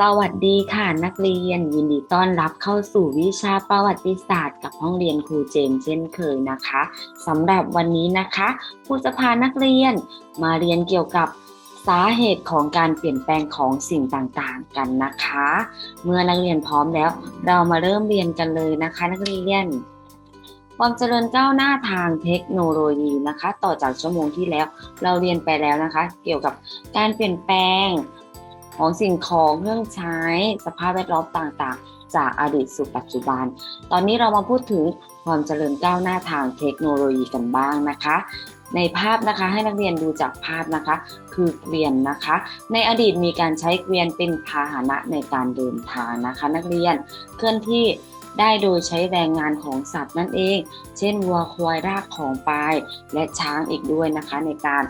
สวัสดีค่ะนักเรียนยินดีต้อนรับเข้าสู่วิชาประวัติศาสตร์ กับห้องเรียนครูเจมส์เช่นเคยนะคะสำหรับวันนี้นะคะครูจะพานักเรียนมาเรียนเกี่ยวกับสาเหตุของการเปลี่ยนแปลงของสิ่งต่างๆกันนะคะ เมื่อนักเรียนพร้อมแล้ว เรามาเริ่มเรียนกันเลยนะคะ นักเรียนความเจริญก้าวหน้าทางเทคโนโลยีนะคะ ต่อจากชั่วโมงที่แล้ว เราเรียนไปแล้วนะคะ เกี่ยวกับการเปลี่ยนแปลง ของสิ่งของเครื่องใช้สภาพแวดล้อมต่างๆ จากอดีตสู่ปัจจุบัน ตอนนี้เรามาพูดถึงความเจริญก้าวหน้าทางเทคโนโลยีกันบ้างนะคะ ในภาพนะคะให้นักเรียนดูจากภาพนะคะ คือเกวียนนะคะ ในอดีตมีการใช้เกวียนเป็นพาหนะในการเดินทางนะคะ นักเรียนเคลื่อนที่ได้โดยใช้แรงงานของสัตว์นั่นเอง เช่นวัวควายรากของปลายและช้างอีกด้วยนะคะ ในการ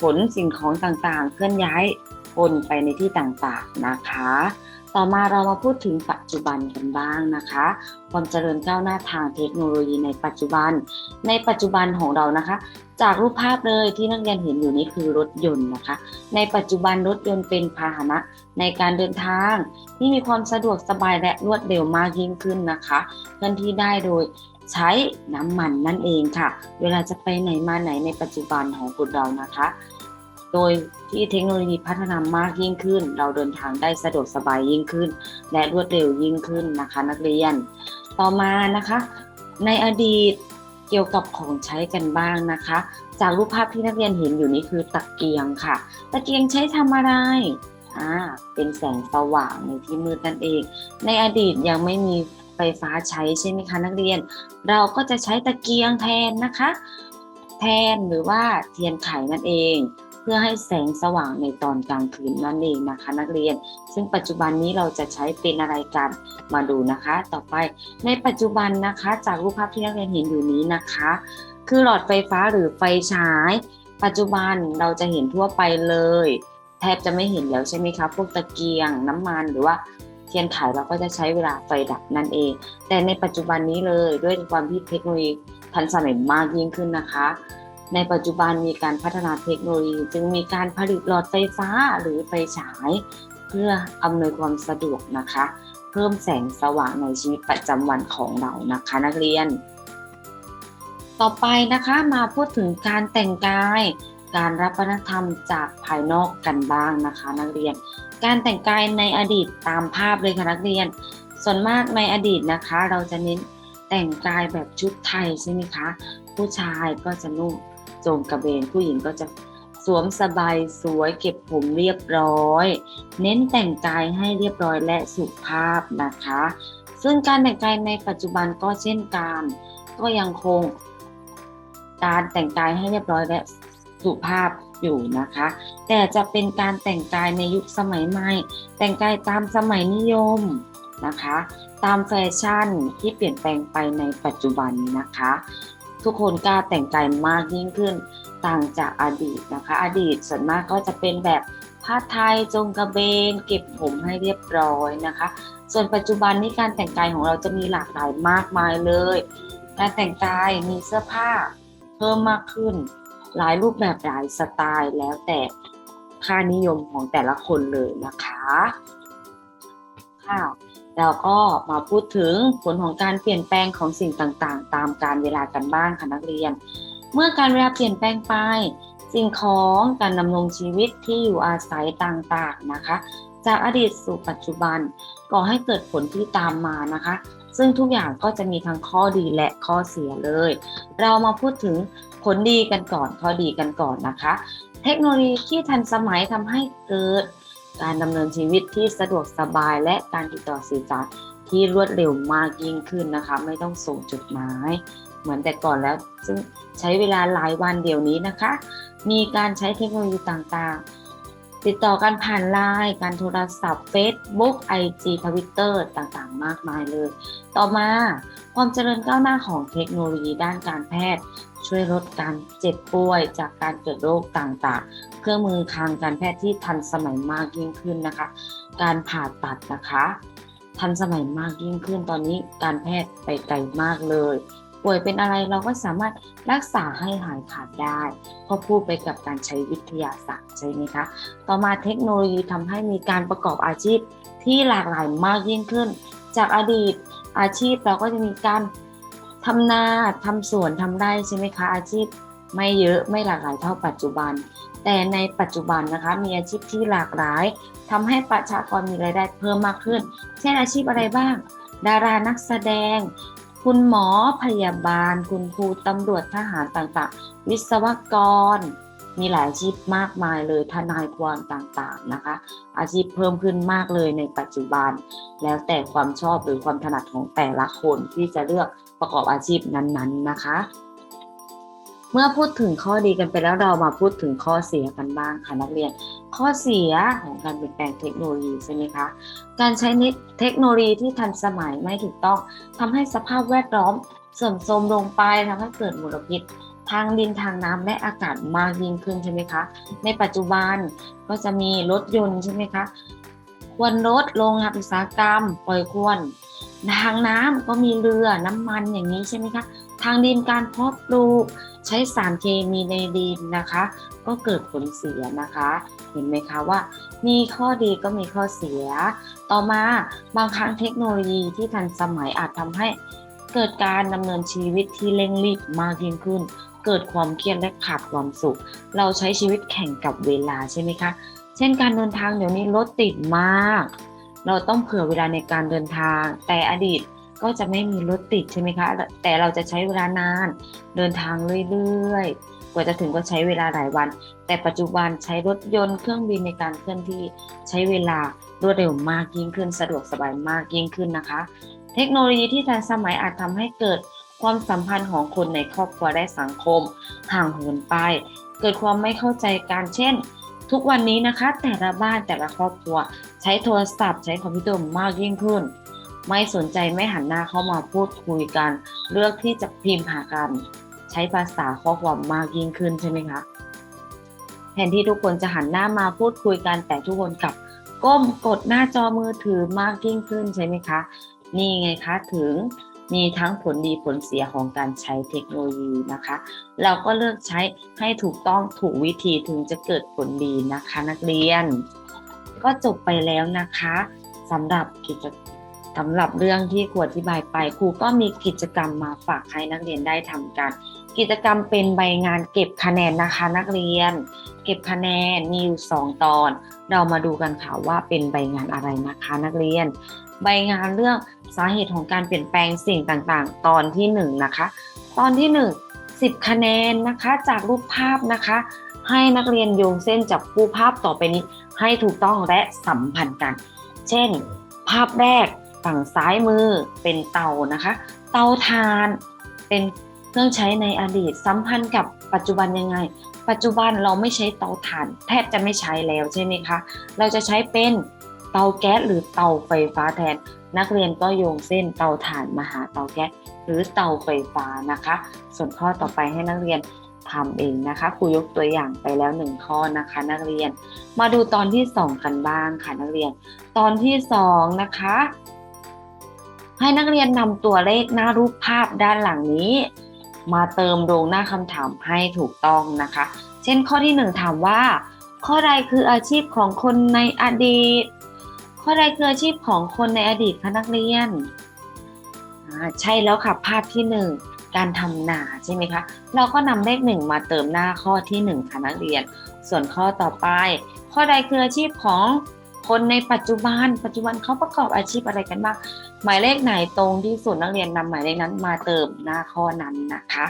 ขนสิ่งของต่างๆ เคลื่อนย้าย คนไปในที่ต่างๆนะคะ ต่อมาเรามาพูดถึงปัจจุบันกันบ้างนะคะ ความเจริญก้าวหน้าทางเทคโนโลยีในปัจจุบัน ในปัจจุบันของเรานะคะ จากรูปภาพเลยที่นักเรียนเห็นอยู่นี้คือรถยนต์นะคะ ในปัจจุบันรถยนต์เป็นพาหนะในการเดินทาง ที่มีความสะดวกสบายและรวดเร็วมากยิ่งขึ้นนะคะเคลื่อนที่ได้โดยใช้น้ำมันนั่นเองค่ะ เวลาจะไปไหนมาไหนในปัจจุบันของคนเรานะคะ โดยที่เทคโนโลยีพัฒนามากยิ่งขึ้น เราเดินทางได้สะดวกสบายยิ่งขึ้น และรวดเร็วยิ่งขึ้นนะคะ นักเรียน ต่อมานะคะ ในอดีตเกี่ยวกับของใช้กันบ้างนะคะ จากรูปภาพที่นักเรียนเห็นอยู่นี้คือตะเกียงค่ะ ตะเกียงใช้ทำอะไรอ่าเป็นแสงสว่างในที่มืดนั่นเอง ในอดีตยังไม่มีไฟฟ้าใช้ใช่ไหมคะนักเรียน เราก็จะใช้ตะเกียงแทนนะคะ แทนหรือว่าเทียนไขนั่นเอง เพื่อให้แสงสว่างในตอนกลางคืนนั่นเองนะคะ นักเรียน ซึ่งปัจจุบันนี้เราจะใช้เป็นอะไรกันมาดูนะคะ ต่อไปในปัจจุบันนะคะ จากรูปภาพที่นักเรียนเห็นอยู่นี้นะคะ คือหลอดไฟฟ้าหรือไฟฉาย ปัจจุบันเราจะเห็นทั่วไปเลย แทบจะไม่เห็นแล้วใช่ไหมคะพวกตะเกียงน้ำมันหรือว่าเทียนไขเราก็จะใช้เวลาไฟดับนั่นเอง แต่ในปัจจุบันนี้เลยด้วยความที่เทคโนโลยีทันสมัยมากยิ่งขึ้นนะคะ ในปัจจุบันมีการพัฒนาเทคโนโลยี จึงมีการผลิตหลอดไฟฟ้าหรือไฟฉาย เพื่ออำนวยความสะดวกนะคะ เพิ่มแสงสว่างในชีวิตประจำวันของเรานะคะ นักเรียน ต่อไปนะคะมาพูดถึงการแต่งกาย การรับวัฒนธรรมจากภายนอกกันบ้างนะคะ นักเรียน การแต่งกายในอดีตตามภาพเลยค่ะนักเรียน ส่วนมากในอดีตนะคะ เราจะเน้นแต่งกายแบบชุดไทยใช่ไหมคะ ผู้ชายก็จะนุ่ง โจงกระเบนผู้หญิงก็จะสวมสบายสวยเก็บผมเรียบร้อย เน้นแต่งกายให้เรียบร้อยและสุภาพนะคะ ซึ่งการแต่งกายในปัจจุบันก็เช่นกันก็ยังคงการแต่งกายให้เรียบร้อยและสุภาพอยู่นะคะ แต่จะเป็นการแต่งกายในยุคสมัยใหม่ แต่งกายตามสมัยนิยมนะคะ ตามแฟชั่นที่เปลี่ยนแปลงไปในปัจจุบันนะคะ ทุกคนกล้าแต่งกายมากยิ่งขึ้นต่างจากอดีตนะคะ อดีตส่วนมากก็จะเป็นแบบผ้าไทยจงกระเบน เก็บผมให้เรียบร้อยนะคะ ส่วนปัจจุบันนี้การแต่งกายของเราจะมีหลากหลายมากมายเลย การแต่งกายมีเสื้อผ้าเพิ่มมากขึ้น หลายรูปแบบหลายสไตล์แล้วแต่ค่านิยมของแต่ละคนเลยนะคะค่ะ แล้วก็มาพูดถึงผลของการเปลี่ยนแปลงของสิ่งต่างๆ ตามการเวลากันบ้างค่ะนักเรียน เมื่อการเวลาเปลี่ยนแปลงไป สิ่งของการดำรงชีวิตที่อยู่อาศัยต่างๆนะคะ จากอดีตสู่ปัจจุบันก่อให้เกิดผลที่ตามมานะคะ ซึ่งทุกอย่างก็จะมีทั้งข้อดีและข้อเสียเลย เรามาพูดถึงผลดีกันก่อนข้อดีกันก่อนนะคะ เทคโนโลยีที่ทันสมัยทำให้เกิด การดำเนินชีวิตที่สะดวกสบายและการติดต่อสื่อสารที่รวดเร็วมากยิ่งขึ้นนะคะ ไม่ต้องส่งจดหมาย เหมือนแต่ก่อนแล้ว ซึ่งใช้เวลาหลายวันเดี๋ยวนี้นะคะ มีการใช้เทคโนโลยีต่างๆ ติดต่อกันผ่านไลน์การโทรศัพท์ Facebook IG Twitter ต่างๆ มากมายเลย ต่อมาความเจริญก้าวหน้าของเทคโนโลยีด้านการแพทย์ ช่วยลดการเจ็บป่วยจากการเกิดโรคต่างๆ เครื่องมือทางการแพทย์ที่ทันสมัยมากยิ่งขึ้นนะคะ การผ่าตัดนะคะ ทันสมัยมากยิ่งขึ้นตอนนี้การแพทย์ไปไกลมากเลย ป่วยเป็นอะไรเราก็สามารถรักษาให้หายขาดได้เพราะพูดไปกับการใช้วิทยาศาสตร์ใช่ไหมคะต่อมาเทคโนโลยีทำให้มีการประกอบอาชีพที่หลากหลายมากยิ่งขึ้น จากอดีตอาชีพเราก็จะมีการทำนาทำสวนทำไร่ใช่ไหมคะ อาชีพไม่เยอะไม่หลากหลายเท่าปัจจุบัน แต่ในปัจจุบันนะคะมีอาชีพที่หลากหลายทำให้ประชากรมีรายได้เพิ่มมากขึ้น เช่นอาชีพอะไรบ้าง ดารานักแสดง คุณหมอพยาบาล คุณครูตำรวจทหารต่างๆ วิศวกร มีหลายอาชีพมากมายเลยทนายความต่างๆนะคะ อาชีพเพิ่มขึ้นมากเลยในปัจจุบัน แล้วแต่ความชอบหรือความถนัดของแต่ละคนที่จะเลือกประกอบอาชีพนั้นๆนะคะ เมื่อพูดถึงข้อดีกันไปแล้วเรามาพูดถึงข้อเสียกันบ้างค่ะนักเรียน ข้อเสียของการเปลี่ยนแปลงเทคโนโลยีใช่ไหมคะการใช้นิเทคโนโลยีที่ทันสมัยไม่ถูกต้องทำให้สภาพแวดล้อมเสื่อมโทรมลงไปทำให้เกิดมลพิษทางดินทางน้ำและอากาศมากยิ่งขึ้นใช่ไหมคะ ในปัจจุบันก็จะมีรถยนต์ใช่ไหมคะควนรถโรงงานอุตสาหกรรม ปล่อยควนทางน้ำก็มีเรือน้ำมันอย่างนี้ใช่ไหมคะ ทางดินการเพาะปลูกใช้สารเคมีในดินนะคะ ก็เกิดผลเสียนะคะ เห็นไหมคะว่า มีข้อดีก็มีข้อเสีย ต่อมาบางครั้งเทคโนโลยีที่ทันสมัยอาจทำให้เกิดการดำเนินชีวิตที่เร่งรีบมากยิ่งขึ้น เกิดความเครียดและขาดความสุข เราใช้ชีวิตแข่งกับเวลาใช่ไหมคะ เช่นการเดินทางเดี๋ยวนี้รถติดมาก เราต้องเผื่อเวลาในการเดินทาง แต่อดีต ก็จะไม่มีรถติดใช่ไหมคะ แต่เราจะใช้เวลานาน เดินทางเรื่อยๆ กว่าจะถึงก็ใช้เวลาหลายวัน แต่ปัจจุบันใช้รถยนต์เครื่องบินในการเคลื่อนที่ใช้เวลารวดเร็วมากยิ่งขึ้น สะดวกสบายมากยิ่งขึ้นนะคะ เทคโนโลยีที่ทันสมัยอาจทำให้เกิดความสัมพันธ์ของคนในครอบครัวและสังคม ห่างเหินไป เกิดความไม่เข้าใจกันเช่นทุกวันนี้นะคะแต่ละบ้านแต่ละครอบครัว ใช้โทรศัพท์ใช้คอมพิวเตอร์มากยิ่งขึ้น ไม่สนใจไม่หันหน้าเข้ามาพูดคุยกัน เลือกที่จะพิมพ์หากัน ใช้ภาษาข้อความมากยิ่งขึ้นใช่ไหมคะแทนที่ทุกคนจะหันหน้ามาพูดคุยกันแต่ทุกคนกลับก้มกดหน้าจอมือถือมากยิ่งขึ้นใช่ไหมคะ นี่ไงคะถึงมีทั้งผลดีผลเสียของการใช้เทคโนโลยีนะคะ เราก็เลือกใช้ให้ถูกต้องถูกวิธีถึงจะเกิดผลดีนะคะนักเรียน ก็จบไปแล้วนะคะสำหรับกิจ สำหรับเรื่องที่ครูอธิบายไปครูก็มีกิจกรรมมาฝากให้นักเรียนได้ทำกัน กิจกรรมเป็นใบงานเก็บคะแนนนะคะ นักเรียน เก็บคะแนนมีอยู่สองตอน เรามาดูกันค่ะว่าเป็นใบงานอะไรนะคะนักเรียน ใบงานเรื่องสาเหตุของการเปลี่ยนแปลงสิ่งต่างๆ ตอนที่1นงนะคะ ตอนที่ 1 10 คะแนนนะคะจากรูปภาพนะคะ ให้นักเรียนโยงเส้นจากรูปภาพต่อไปนี้ให้ถูกต้องและสัมพันธ์กัน เช่น ภาพแรก ฝั่งซ้ายมือเป็นเตานะคะ เตาถ่านเป็นเครื่องใช้ในอดีตสัมพันธ์กับปัจจุบันยังไง ปัจจุบันเราไม่ใช้เตาถ่านแทบจะไม่ใช้แล้วใช่ไหมคะ เราจะใช้เป็นเตาแก๊สหรือเตาไฟฟ้าแทน นักเรียนก็โยงเส้นเตาถ่านมาหาเตาแก๊สหรือเตาไฟฟ้านะคะ ส่วนข้อต่อไปให้นักเรียนทำเองนะคะครูยกตัวอย่างไปแล้วหนึ่งข้อนะคะ นักเรียนมาดูตอนที่สองกันบ้างค่ะนักเรียน ตอนที่สองนะคะ ให้นักเรียนนำตัวเลขหน้ารูปภาพด้านหลังนี้ มาเติมลงหน้าคำถามให้ถูกต้องนะคะ เช่นข้อที่หนึ่งถามว่า ข้อใดคืออาชีพของคนในอดีต ข้อใดคืออาชีพของคนในอดีตคะนักเรียนใช่แล้วค่ะภาพที่หนึ่งการทำนาใช่ไหมคะ เราก็นำเลขหนึ่งมาเติมหน้าข้อที่หนึ่งค่ะนักเรียน ส่วนข้อต่อไป ข้อใดคืออาชีพของ คนในปัจจุบัน ปัจจุบันเขาประกอบอาชีพอะไรกันบ้างหมายเลขไหนตรงที่สุดนักเรียนนำหมายเลขนั้นมาเติมหน้าข้อนั้นนะคะ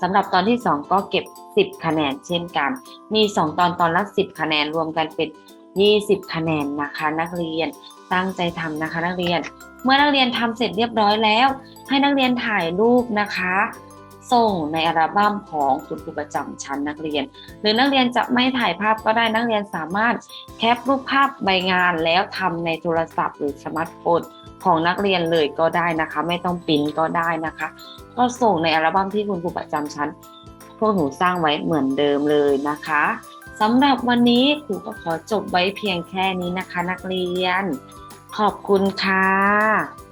สำหรับตอนที่ 2 ก็เก็บ 10 คะแนนเช่นกัน มี 2 ตอนตอนละ 10 คะแนนรวมกันเป็น 20 คะแนนนะคะ นักเรียนตั้งใจทำนะคะ นักเรียน เมื่อนักเรียนทำเสร็จเรียบร้อยแล้ว ให้นักเรียนถ่ายรูปนะคะ ส่งในอัลบั้มของคุณครูประจำชั้นนักเรียน หรือนักเรียนจะไม่ถ่ายภาพก็ได้นักเรียนสามารถแคปรูปภาพใบงานแล้วทำในโทรศัพท์หรือสมาร์ทโฟนของนักเรียนเลยก็ได้นะคะ ไม่ต้องปิ้นก็ได้นะคะ ก็ส่งในอัลบั้มที่คุณครูประจำชั้น พวกหนูสร้างไว้เหมือนเดิมเลยนะคะสำหรับวันนี้ครูก็ขอจบไว้เพียงแค่นี้นะคะ นักเรียน ขอบคุณค่ะ